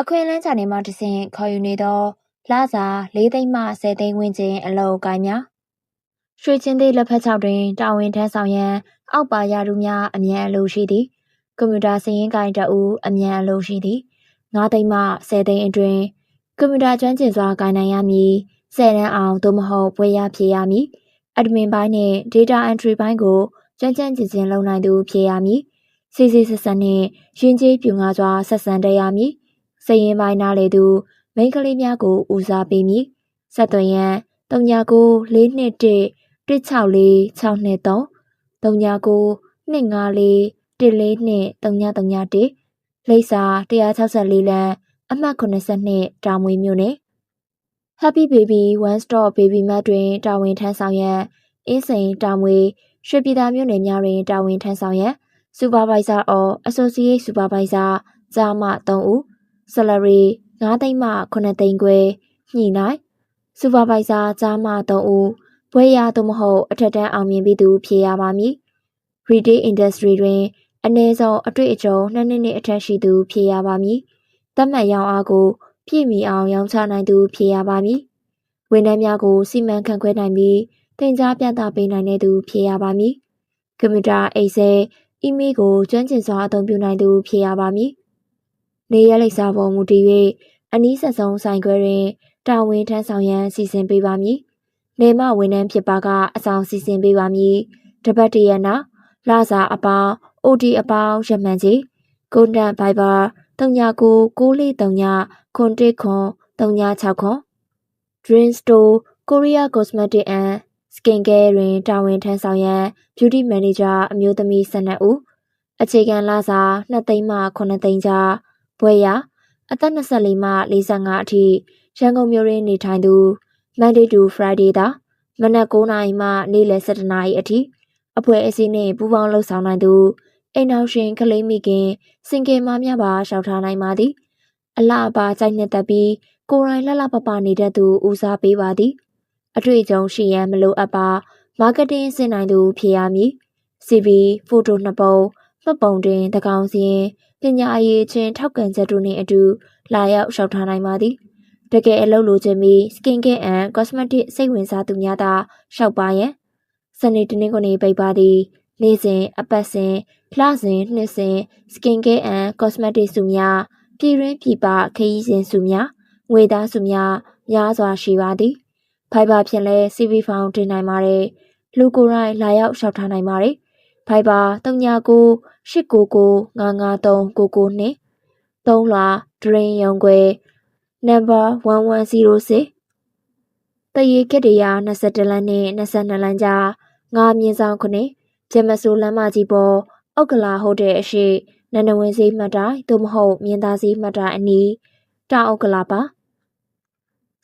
အခွင့်အလမ်းချာနေမှတဆင့်ခေါ်ယူနေသောလာစာ၄သိန်းမှ၁၀သိန်းဝန်းကျင်အလောက်ကိုင်းများရွှေချင်းသေးလက်ဖက်ချောက်တွင်တာဝန်ထမ်းဆောင်ရန်အောက်ပါရာထူးများအမြန်အလိုရှိသည်ကွန်ပျူတာစည်ရင်းကိုင်းတအူအမြန်အလိုရှိသည်၅သိန်းမှ၁၀သိန်းအတွင်းကွန်ပျူတာကျွမ်းကျင်စွာကိုင်းနိုင်ရမည်၁၀တန်းအောင်သို့မဟုတ်ဘွဲရဖြေရမည် admin ဘိုင်းနှင့် data entry ဘိုင်းကိုကြမ်းကြမ်းကျင်ကျင်လုပ်နိုင်သူဖြေရမည်စီစီဆက်ဆက်နှင့်ရင်းကြီးပြူငါစွာဆက်ဆံတတ်ရမည် စည်ရင်ပိုင်းနားလေသူမိန်းကလေးများကိုဦးစားပေးမည်ဆက်သွယ်ရန်39 421 164 623 39 254 142 331လိပ်စာ164လမ်းအမှတ်82တောင်မွေမြို့နယ် Happy Baby One Stop Baby Mart တွင်တာဝန်ထမ်းဆောင်ရန်အင်းစိန်တာမွေရွှေပြည်သာမြို့နယ်များတွင်တာဝန်ထမ်းဆောင်ရန် Supervisor or Associate Supervisor ဂျာမ3ဦး Salary 9သိန်းမှ9သိန်းခွဲညှိနှိုင်း Supervisor ဂျာမ3ဦးဘွဲရသို့မဟုတ်အထက်တန်းအောင်မြင်ပြီးသူဖြေရပါမည် Retail Industry တွင်အနည်းဆုံးအတွေ့အကြုံ2နှစ်နှင့်အထက်ရှိသူဖြေရပါမည်တတ်မှတ်ရောင်းအားကိုပြည့်မီအောင်ရောင်းချနိုင်သူဖြေရပါမည်ဝန်ထမ်းများကိုစီမံခန့်ခွဲနိုင်ပြီးတင် जा ပြသပေးနိုင်တဲ့သူဖြေရပါမည်ကွန်ပျူတာအိတ်ဆဲအီးမေးလ်ကိုကျွမ်းကျင်စွာအသုံးပြုနိုင်သူဖြေရပါမည် နေရလိပ်စာပေါ်မူတည်၍အနည်းဆက်ဆုံးဆိုင်ခွဲတွင်တာဝန်ထမ်းဆောင်ရန်စီစဉ်ပေးပါမည်နေမဝန်ထမ်းဖြစ်ပါကအဆောင်စီစဉ်ပေးပါမည်တပတ်တရနာလာစာအပေါင်း OD အပေါင်းရမှန်ကြီးကွန်တန်ဘိုင်ဘာ399643ခွန်တစ်ခွန်36ခွန် Dream Store Korea Cosmetic and Skin Care တွင်တာဝန်ထမ်းဆောင်ရန် Beauty Manager အမျိုးသမီး12ဦးအခြေခံလစာ2သိန်းမှ9သိန်းကြား ဘွဲရအသက်24မှ45အထိရန်ကုန်မြို့ရင်းနေထိုင်သူ Monday to Friday သာမနက်9:00နာရီမှနေ့လယ်7:00နာရီအထိအဖွဲအစည်းနှင့်ပူးပေါင်းလှုပ်ဆောင်နိုင်သူအိမ်နောက်ရှင်ကလေးမိခင်စင်ကယ်မများပါရှောက်ထားနိုင်ပါသည်အလှအပါကြိုက်နှစ်သက်ပြီးကိုယ်တိုင်လှလှပပနေတတ်သူဦးစားပေးပါသည်အတွေ့အကြုံရှိရန်မလိုအပ်ပါမာကတင်စင်နိုင်သူဖြစ်ရမည် CV ဖိုတိုနှစ်ပုံမှတ်ပုံတင်တကောင်စီရင် ပညာအရေးချင်းထောက်ကန်ချက်တို့နှင့်အတူလာရောက်ရှောက်ထားနိုင်ပါသည်တကယ်အလုပ်လိုချင်ပြီး skin care and cosmetic စိတ်ဝင်စားသူများသာရှောက်ပါရန်စနေတနင်္ဂနွေပိတ်ပါသည်နေ့စဉ်အပတ်စဉ်လစဉ်နှစ်စဉ် skin care and cosmetic စုများပြည်ရင်းပြည်ပခရီးစဉ်စုများငွေသားစုများများစွာရှိပါသည်ဖိုင်ဘာဖြင့်လဲ CV ဖောင်တင်နိုင်ပါတယ်လူကိုယ်တိုင်လာရောက်လျှောက်ထားနိုင်ပါတယ် ဖိုင်ဘာ39 899 953 992 3လွာဒရင်ရုံခွဲ number 1106တရေကက်တရာ21လမ်းနဲ့22လမ်းကြားငါမြင်းဆောင်ခုနှစ်ဂျမဆူလမ်းမကြီးပေါ်အောက်ကလာဟိုတယ်အရှိနန္ဒဝင်စည်းမှတ်တိုင်သို့မဟုတ်မြင်းသားစည်းမှတ်တိုင်အနီးတောင်အောက်ကလာပါ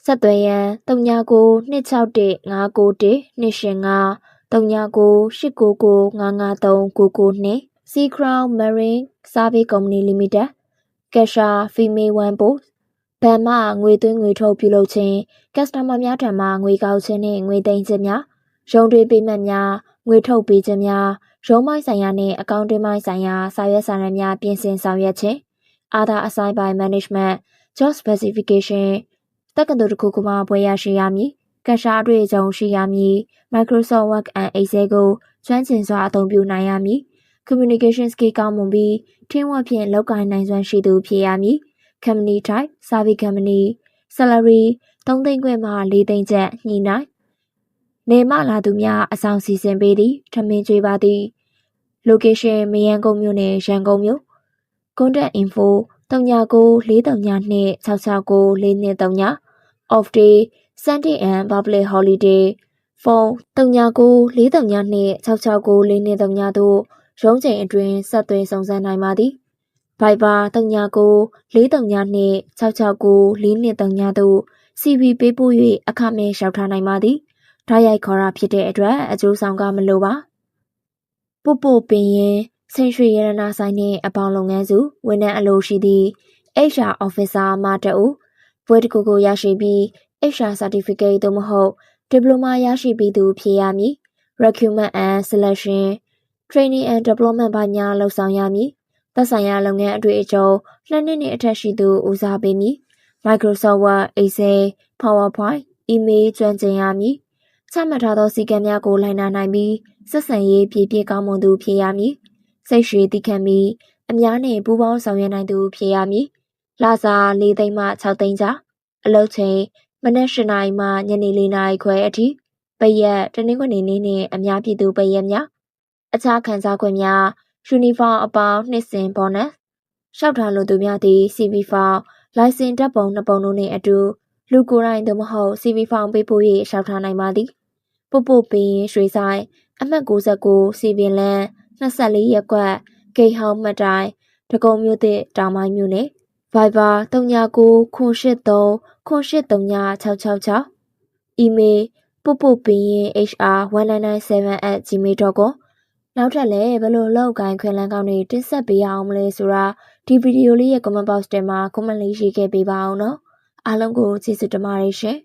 ဆက်သွယ်ရန်39 261 591 285 39 899 553 992 Sea Crown Marine Survey Company Limited Kesha Female One Boat ဗန်မှငွေသွင်းငွေထုတ်ပြုလုပ်ခြင်းကက်စတမာများထံမှငွေကောက်ခြင်းနှင့်ငွေသိမ်းခြင်းများရုံးတွင်ပေးမှတ်များငွေထုတ်ပေးခြင်းများရုံးမိုင်းဆိုင်ရာနှင့်အကောင့်တင်မိုင်းဆိုင်ရာစာရွက်စာတမ်းများပြင်ဆင်ဆောင်ရွက်ခြင်း Other Assigned by Management Job Specification တက္ကသိုလ်တစ်ခုခုမှဘွဲရရှိရမည် ကက်ရှာအတွေ့အကြုံရှိရမည် Microsoft Word and Excel ကိုကျွမ်းကျင်စွာအသုံးပြုနိုင်ရမည် Communication skill ကောင်းမွန်ပြီးထင်းဝက်ဖြင့်လောက်ကိုင်းနိုင်စွမ်းရှိသူဖြစ်ရမည် Company type Service Company Salary 3သိန်းခွဲမှ4သိန်းကျပ်ညှိနှိုင်းနေမလာသူများအဆောင်စီစဉ်ပေးသည်ထမင်းကျွေးပါသည် Location မယန်းကုန်းမြို့နယ်ရန်ကုန်မြို့ Contact info 3992669423 off day Sunday and public holiday ဖုန်း399439266423တို့ရုံးချိန်အတွင်းဆက်သွယ်စုံစမ်းနိုင်ပါသည် Viber 3994266423တို့ CV ပေးပို့၍အခမဲ့လျှောက်ထားနိုင်ပါသည်ဓာတ်ရိုက်ခေါ်တာဖြစ်တဲ့အတွက်အကျိုးဆောင်ကမလိုပါပုပ်ပုပင်ရင်ဆင်ရွှေရတနာဆိုင်နှင့်အပေါင်းလုပ်ငန်းစုဝန်ထမ်းအလုပ်ရှိသည့် HR Officer မတအုပ်ဘွဲတကူကိုရရှိပြီး HR Certificate သို့မဟုတ် Diploma ရရှိပြီးသူဖြစ်ရမည် Recruitment and Selection Training and Development ဘာများလှုပ်ဆောင်ရမည်သက်ဆိုင်ရာလုပ်ငန်းအတွေ့အကြုံနှစ်နှစ်နဲ့အထက်ရှိသူဦးစားပေးမည် Microsoft Word, Excel, PowerPoint, Email ကျွမ်းကျင်ရမည်ချမှတ်ထားသောစည်းကမ်းများကိုလိုက်နာနိုင်ပြီးဆက်ဆံရေးပြည့်ပြည့်ကောင်းမွန်သူဖြစ်ရမည်စိတ်ရှည်တည်ခံပြီးအများနဲ့ပူးပေါင်းဆောင်ရွက်နိုင်သူဖြစ်ရမည်လစာ၄သိန်းမှ6သိန်းကြားအလုပ်ချိန် မနက်၈နာရီမှညနေ၄နာရီခွဲအထိပရက်တနင်္ဂနွေနေ့နှင့်အများပြည်သူပရက်များအခြားခံစား권များယူနီဖောင်းအပေါင်းနှစ်စဉ်ဘောနပ်လျှောက်ထားလိုသူများသည် CV ဖောင်းလိုင်စင်တပ်ပုံနှစ်ပုံတို့နှင့်အတူလူကိုယ်တိုင်သို့မဟုတ် CV ဖောင်းပေးပို့၍လျှောက်ထားနိုင်ပါသည်ပို့ပို့ပင်ရွှေဆိုင်အမှတ်69စီပင်လန်း24ရက်ကွက်ဂိတ်ဟောင်းမှတ်တိုင်ဒဂုံမြို့သစ်တောင်ပိုင်းမြို့နယ် Viber 39ခွန်83ခွန်833666 email ပို့ပို့ပင်ရင် hr1997@gmail.com နောက်ထပ်လည်းဘယ်လိုလောက်ကိုင်းခွင်လန်းကောင်းတွေတင်ဆက်ပေးရအောင်မလဲဆိုတာဒီဗီဒီယိုလေးရဲ့ comment box ထဲမှာ comment လေးရေးခဲ့ပေးပါအောင်နော်အားလုံးကိုကျေးဇူးတင်ပါတယ်ရှင်